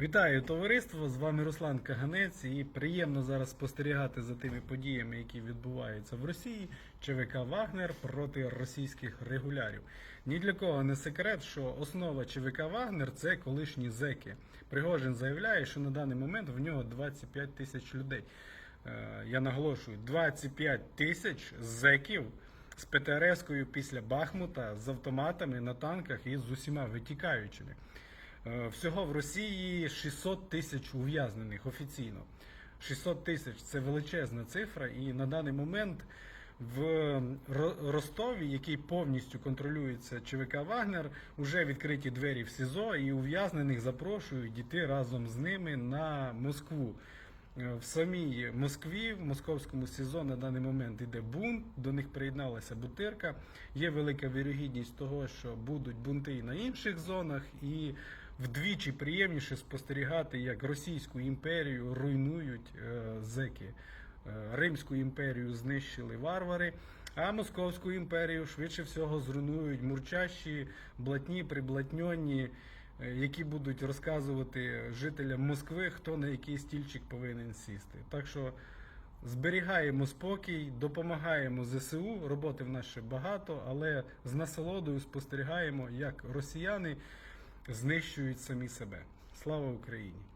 Вітаю товариство! З вами Руслан Каганець і приємно зараз спостерігати за тими подіями, які відбуваються в Росії. ЧВК Вагнер проти російських регулярів. Ні для кого не секрет, що основа ЧВК Вагнер це колишні зеки. Пригожин заявляє, що на даний момент в нього 25 тисяч людей. Е, Я наголошую, 25 тисяч зеків з ПТРС-кою після Бахмута, з автоматами на танках і з усіма витікаючими. Е, Всього в Росії 600 тисяч ув'язнених офіційно. 600 тисяч це величезна цифра, і на даний момент в Ростові, який повністю контролюється ЧВК Вагнер, вже відкриті двері в СІЗО, і ув'язнених запрошують йти разом з ними на Москву. Е, В самій Москві, в московському СІЗО на даний момент йде бунт, до них приєдналася Бутирка. Є велика вірогідність того, що будуть бунти і на інших зонах, і вдвічі приємніше спостерігати, як Російську імперію руйнують е, зеки. Е, Римську імперію знищили варвари, а Московську імперію швидше всього зруйнують мурчащі, блатні, приблатньонні, е, які будуть розказувати жителям Москви, хто на який стільчик повинен сісти. Так що зберігаємо спокій, допомагаємо ЗСУ. Роботи в нас ще багато, але з насолодою спостерігаємо, як росіяни знищують самі себе. Слава Україні!